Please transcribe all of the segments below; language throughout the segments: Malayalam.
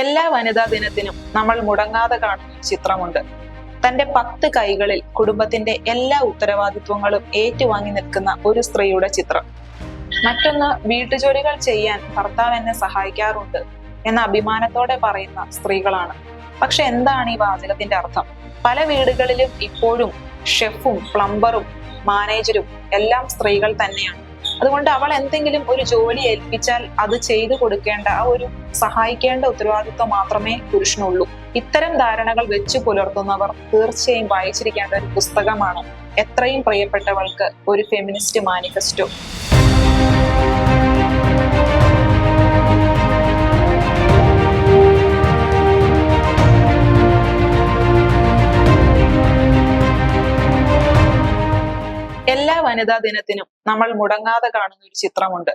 എല്ലാ വനിതാ ദിനത്തിനും നമ്മൾ മുടങ്ങാതെ കാണുന്ന ചിത്രമുണ്ട്. തന്റെ പത്ത് കൈകളിൽ കുടുംബത്തിന്റെ എല്ലാ ഉത്തരവാദിത്വങ്ങളും ഏറ്റുവാങ്ങി നിൽക്കുന്ന ഒരു സ്ത്രീയുടെ ചിത്രം. മറ്റൊന്ന് വീട്ടുജോലികൾ ചെയ്യാൻ ഭർത്താവ് എന്നെ സഹായിക്കാറുണ്ട് എന്ന അഭിമാനത്തോടെ പറയുന്ന സ്ത്രീകളാണ്. പക്ഷെ എന്താണ് ഈ വാചകത്തിന്റെ അർത്ഥം? പല വീടുകളിലും ഇപ്പോഴും ഷെഫും പ്ലംബറും മാനേജരും എല്ലാം സ്ത്രീകൾ തന്നെയാണ്. അതുകൊണ്ട് അവൾ എന്തെങ്കിലും ഒരു ജോലി ഏൽപ്പിച്ചാൽ അത് ചെയ്തു കൊടുക്കേണ്ട ആ ഒരു സഹായിക്കേണ്ട ഉത്തരവാദിത്വം മാത്രമേ പുരുഷനുള്ളൂ. ഇത്തരം ധാരണകൾ വെച്ചു പുലർത്തുന്നവർ തീർച്ചയായും വായിച്ചിരിക്കേണ്ട ഒരു പുസ്തകമാണ് എത്രയും പ്രിയപ്പെട്ടവൾക്ക് ഒരു ഫെമിനിസ്റ്റ് മാനിഫെസ്റ്റോ വനിതാ ദിനത്തിനും നമ്മൾ മുടങ്ങാതെ കാണുന്ന ഒരു ചിത്രമുണ്ട്.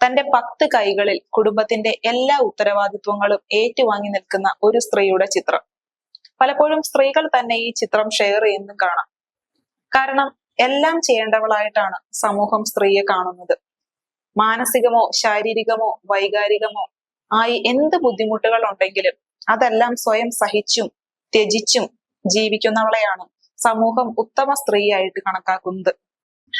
തന്റെ പത്ത് കൈകളിൽ കുടുംബത്തിന്റെ എല്ലാ ഉത്തരവാദിത്വങ്ങളും ഏറ്റുവാങ്ങി നിൽക്കുന്ന ഒരു സ്ത്രീയുടെ ചിത്രം. പലപ്പോഴും സ്ത്രീകൾ തന്നെ ഈ ചിത്രം ഷെയർ ചെയ്യുന്നതും കാണാം. കാരണം എല്ലാം ചെയ്യേണ്ടവളായിട്ടാണ് സമൂഹം സ്ത്രീയെ കാണുന്നത്. മാനസികമോ ശാരീരികമോ വൈകാരികമോ ആയി എന്ത് ബുദ്ധിമുട്ടുകൾ ഉണ്ടെങ്കിലും അതെല്ലാം സ്വയം സഹിച്ചും ത്യജിച്ചും ജീവിക്കുന്നവളെയാണ് സമൂഹം ഉത്തമ സ്ത്രീയായിട്ട് കണക്കാക്കുന്നത്.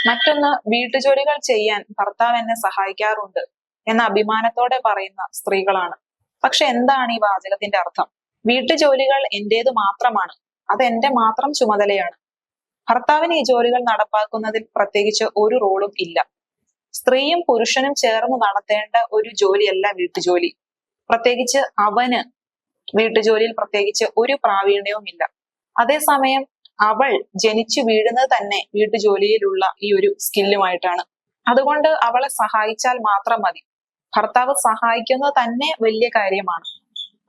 മറ്റൊന്ന് വീട്ടുജോലികൾ ചെയ്യാൻ ഭർത്താവ് എന്നെ സഹായിക്കാറുണ്ട് എന്ന അഭിമാനത്തോടെ പറയുന്ന സ്ത്രീകളാണ്. പക്ഷെ എന്താണ് ഈ വാചകത്തിന്റെ അർത്ഥം? വീട്ടുജോലികൾ എന്റേത് മാത്രമാണ് അത് എന്റെ മാത്രം ചുമതലയാണ്. ഭർത്താവിന് ഈ ജോലികൾ നടപ്പാക്കുന്നതിൽ പ്രത്യേകിച്ച് ഒരു റോളും ഇല്ല. സ്ത്രീയും പുരുഷനും ചേർന്ന് നടത്തേണ്ട ഒരു ജോലിയല്ല വീട്ടുജോലി. പ്രത്യേകിച്ച് അവന് വീട്ടുജോലിയിൽ പ്രത്യേകിച്ച് ഒരു പ്രാവീണ്യവും ഇല്ല അതേസമയം അവൾ ജനിച്ചു വീഴുന്നത് തന്നെ വീട്ടുജോലിയിലുള്ള ഈ ഒരു സ്കില്ലുമായിട്ടാണ്. അതുകൊണ്ട് അവളെ സഹായിച്ചാൽ മാത്രം മതി. ഭർത്താവ് സഹായിക്കുന്നത് തന്നെ വലിയ കാര്യമാണ്.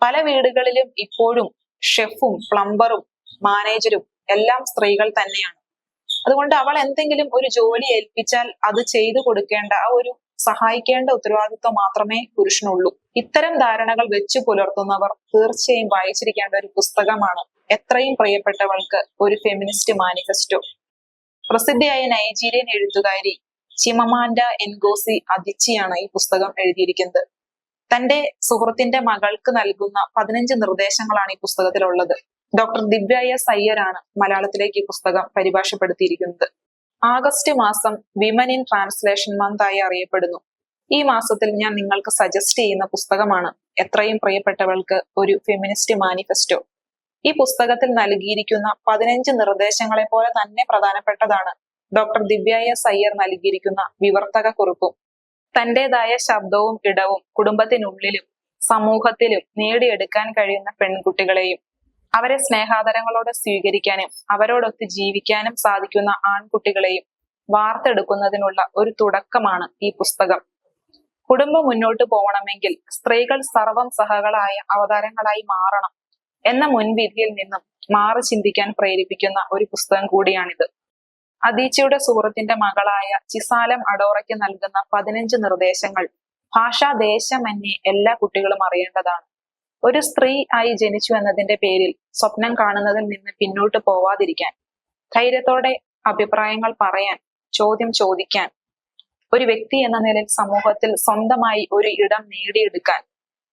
പല വീടുകളിലും ഇപ്പോഴും ഷെഫും പ്ലംബറും മാനേജരും എല്ലാം സ്ത്രീകൾ തന്നെയാണ്. അതുകൊണ്ട് അവൾ എന്തെങ്കിലും ഒരു ജോലി ഏൽപ്പിച്ചാൽ അത് ചെയ്തു കൊടുക്കേണ്ട ആ ഒരു സഹായിക്കേണ്ട ഉത്തരവാദിത്വം മാത്രമേ പുരുഷനുള്ളൂ. ഇത്തരം ധാരണകൾ വെച്ചു പുലർത്തുന്നവർ തീർച്ചയായും വായിച്ചിരിക്കേണ്ട ഒരു പുസ്തകമാണ് എത്രയും പ്രിയപ്പെട്ടവൾക്ക് ഒരു ഫെമിനിസ്റ്റ് മാനിഫെസ്റ്റോ പ്രസിദ്ധിയായ നൈജീരിയൻ എഴുത്തുകാരി ചിമമാൻഡ എൻഗോസി അതിച്ചിയാണ് ഈ പുസ്തകം എഴുതിയിരിക്കുന്നത്. തന്റെ സുഹൃത്തിന്റെ മകൾക്ക് നൽകുന്ന പതിനഞ്ച് നിർദ്ദേശങ്ങളാണ് ഈ പുസ്തകത്തിലുള്ളത്. ഡോക്ടർ ദിവ്യായ സയ്യരാണ് മലയാളത്തിലേക്ക് ഈ പുസ്തകം പരിഭാഷപ്പെടുത്തിയിരിക്കുന്നത്. ആഗസ്റ്റ് മാസം വിമൻ ഇൻ ട്രാൻസ്ലേഷൻ മന്ത് ആയി അറിയപ്പെടുന്നു. ഈ മാസത്തിൽ ഞാൻ നിങ്ങൾക്ക് സജസ്റ്റ് ചെയ്യുന്ന പുസ്തകമാണ് എത്രയും പ്രിയപ്പെട്ടവൾക്ക് ഒരു ഫെമിനിസ്റ്റ് മാനിഫെസ്റ്റോ ഈ പുസ്തകത്തിൽ നൽകിയിരിക്കുന്ന പതിനഞ്ച് നിർദ്ദേശങ്ങളെ പോലെ തന്നെ പ്രധാനപ്പെട്ടതാണ്. ഡോക്ടർ ദിവ്യ എസ് അയ്യർ നൽകിയിരിക്കുന്ന വിവർത്തക കുറിപ്പും തന്റേതായ ശബ്ദവും ഇടവും കുടുംബത്തിനുള്ളിലും സമൂഹത്തിലും നേടിയെടുക്കാൻ കഴിയുന്ന പെൺകുട്ടികളെയും അവരെ സ്നേഹാതരങ്ങളോട് സ്വീകരിക്കാനും അവരോടൊത്ത് ജീവിക്കാനും സാധിക്കുന്ന ആൺകുട്ടികളെയും വാർത്തെടുക്കുന്നതിനുള്ള ഒരു തുടക്കമാണ് ഈ പുസ്തകം. കുടുംബം മുന്നോട്ട് പോകണമെങ്കിൽ സ്ത്രീകൾ സർവം സഹകളായ അവതാരങ്ങളായി മാറണം. എന്ന മുൻവിധിയിൽ നിന്നും മാറി ചിന്തിക്കാൻ പ്രേരിപ്പിക്കുന്ന ഒരു പുസ്തകം കൂടിയാണിത്. അദീച്ചയുടെ സുഹൃത്തിന്റെ മകളായ ചിസാലം അഡോറയ്ക്ക് നൽകുന്ന പതിനഞ്ച് നിർദ്ദേശങ്ങൾ ഭാഷാ ദേശമന്യേ എല്ലാ കുട്ടികളും അറിയേണ്ടതാണ്. ഒരു സ്ത്രീ ആയി ജനിച്ചു എന്നതിന്റെ പേരിൽ സ്വപ്നം കാണുന്നതിൽ നിന്ന് പിന്നോട്ട് പോവാതിരിക്കാൻ ധൈര്യത്തോടെ അഭിപ്രായങ്ങൾ പറയാൻ ചോദ്യം ചോദിക്കാൻ ഒരു വ്യക്തി എന്ന നിലയിൽ സമൂഹത്തിൽ സ്വന്തമായി ഒരു ഇടം നേടിയെടുക്കാൻ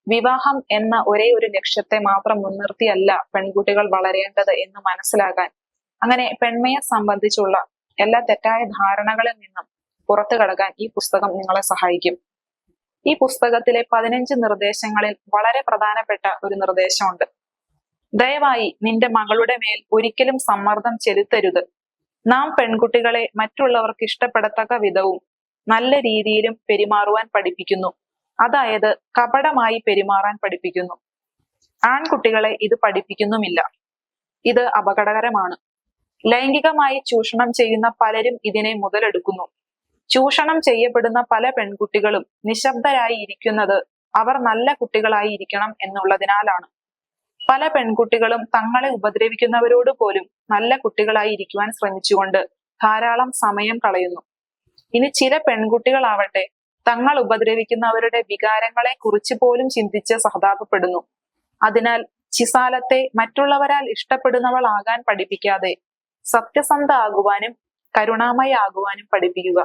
വിവാഹം എന്ന ഒരേ ഒരു ലക്ഷ്യത്തെ മാത്രം മുൻനിർത്തിയല്ല പെൺകുട്ടികൾ വളരേണ്ടത് എന്ന് മനസ്സിലാകാൻ. അങ്ങനെ പെൺമയെ സംബന്ധിച്ചുള്ള എല്ലാ തെറ്റായ ധാരണകളിൽ നിന്നും പുറത്തു കടക്കാൻ ഈ പുസ്തകം നിങ്ങളെ സഹായിക്കും. ഈ പുസ്തകത്തിലെ പതിനഞ്ച് നിർദ്ദേശങ്ങളിൽ വളരെ പ്രധാനപ്പെട്ട ഒരു നിർദ്ദേശമുണ്ട്. ദയവായി നിന്റെ മകളുടെ മേൽ ഒരിക്കലും സമ്മർദ്ദം ചെലുത്തരുത്. നാം പെൺകുട്ടികളെ മറ്റുള്ളവർക്ക് ഇഷ്ടപ്പെടത്തക്ക വിധവും നല്ല രീതിയിലും പെരുമാറുവാൻ പഠിപ്പിക്കുന്നു. അതായത് കപടമായി പെരുമാറാൻ പഠിപ്പിക്കുന്നു. ആൺകുട്ടികളെ ഇത് പഠിപ്പിക്കുന്നുമില്ല. ഇത് അപകടകരമാണ്. ലൈംഗികമായി ചൂഷണം ചെയ്യുന്ന പലരും ഇതിനെ മുതലെടുക്കുന്നു. ചൂഷണം ചെയ്യപ്പെടുന്ന പല പെൺകുട്ടികളും നിശബ്ദരായി ഇരിക്കുന്നത് അവർ നല്ല കുട്ടികളായി ഇരിക്കണം എന്നുള്ളതിനാലാണ്. പല പെൺകുട്ടികളും തങ്ങളെ ഉപദ്രവിക്കുന്നവരോട് പോലും നല്ല കുട്ടികളായി ഇരിക്കുവാൻ ശ്രമിച്ചുകൊണ്ട് ധാരാളം സമയം കളയുന്നു. ഇനി ചില പെൺകുട്ടികളാവട്ടെ തങ്ങൾ ഉപദ്രവിക്കുന്നവരുടെ വികാരങ്ങളെ കുറിച്ച് പോലും ചിന്തിച്ച് സഹതാപപ്പെടുന്നു അതിനാൽ ചിസാലത്തെ മറ്റുള്ളവരാൽ ഇഷ്ടപ്പെടുന്നവളാകാൻ പഠിപ്പിക്കാതെ സത്യസന്ധ ആകുവാനും കരുണാമയ ആകുവാനും പഠിപ്പിക്കുക.